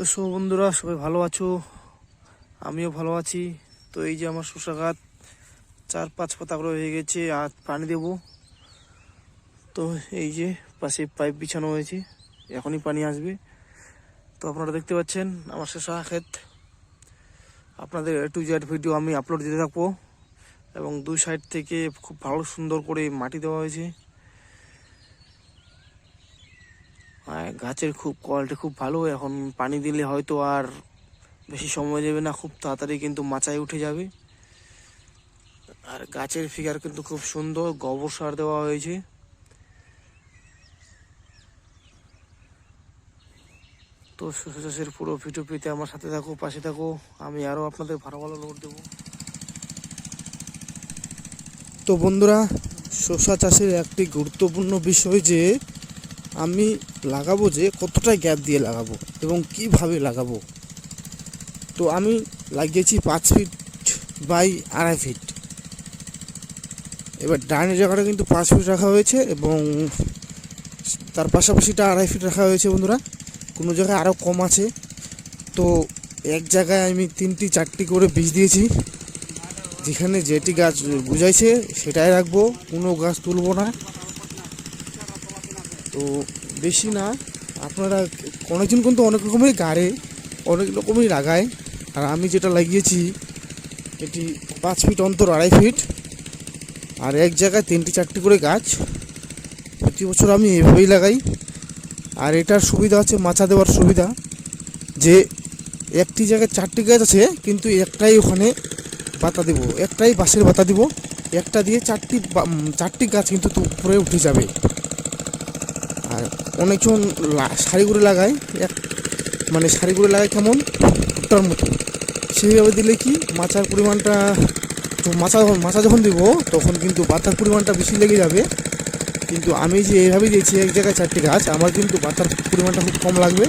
তো সব বন্ধুরা, সবাই ভালো আছো? আমিও ভালো আছি। তো এই যে আমার গাছ চার পাঁচ পাতা করে হয়ে গেছে, আর পানি দেব। তো এই যে পাশে পাইপ বিছানো হয়েছে, এখনই পানি আসবে। তো আপনারা দেখতে পাচ্ছেন আমার শসা ক্ষেত আপনাদের এ টু জেড ভিডিও আমি আপলোড দিতে থাকব, এবং দুই সাইড থেকে খুব ভালো সুন্দর করে মাটি দেওয়া হয়েছে আর গাছের খুব কোয়ালিটি খুব ভালো, এখন পানি দিলে হয়তো আর বেশি সময় যাবে না, খুব তাড়াতাড়ি কিন্তু মাচায় উঠে যাবে। আর গাছের ফিগার কিন্তু খুব সুন্দর, গোবর সার দেওয়া হয়েছে। তো শস্য চাষের পুরো ভিডিও পেতে আমার সাথে থাকো, পাশে থাকো, আমি আরও আপনাদের ভালো ভালো লোড দেবো। তো বন্ধুরা শসা চাষের একটি গুরুত্বপূর্ণ বিষয় যে আমি লাগাবো যে কতটা গ্যাপ দিয়ে লাগাবো এবং কীভাবে লাগাবো। তো আমি লাগিয়েছি পাঁচ ফিট বাই আড়াই ফিট এবার ডানের জায়গাটা কিন্তু পাঁচ ফিট রাখা হয়েছে এবং তার পাশাপাশিটা আড়াই ফিট রাখা হয়েছে বন্ধুরা। কোনো জায়গায় আরও কম আছে। তো এক জায়গায় আমি তিনটি চারটি করে বীজ দিয়েছি। যেখানে যেটি গাছ বুঝাইছে সেটাই রাখব, কোনো গাছ তুলবো না। তো বেশি না। আপনারা অনেকজন কিন্তু অনেক রকমেরই গাড়ে, অনেক রকমই লাগায় আর আমি যেটা লাগিয়েছি, এটি পাঁচ ফিট অন্তর, আড়াই ফিট। আর এক জায়গায় তিনটি চারটি করে গাছ। প্রতি বছর আমি এভাবেই লাগাই। আর এটার সুবিধা হচ্ছে মাচা দেওয়ার সুবিধা। যে একটি জায়গায় চারটি গাছ আছে, কিন্তু একটাই ওখানে পাতা দেবো, একটাই বাঁশের পাতা দিব। একটা দিয়ে চারটি চারটি গাছ কিন্তু উপরে উঠে যাবে। আর অনেকজন লা- সারি করে লাগায়। এক মানে শাড়ি করে লাগায় কেমন? ভুট্টার মতো। সেইভাবে দিলে কি মাচার পরিমাণটা, তো যখন, মাচা যখন দিব, তখন কিন্তু বাতার পরিমাণটা বেশি লেগে যাবে। কিন্তু আমি যে এইভাবে দিয়েছি, এক জায়গায় চারটি গাছ, আমার কিন্তু বাতার পরিমাণটা খুব কম লাগবে।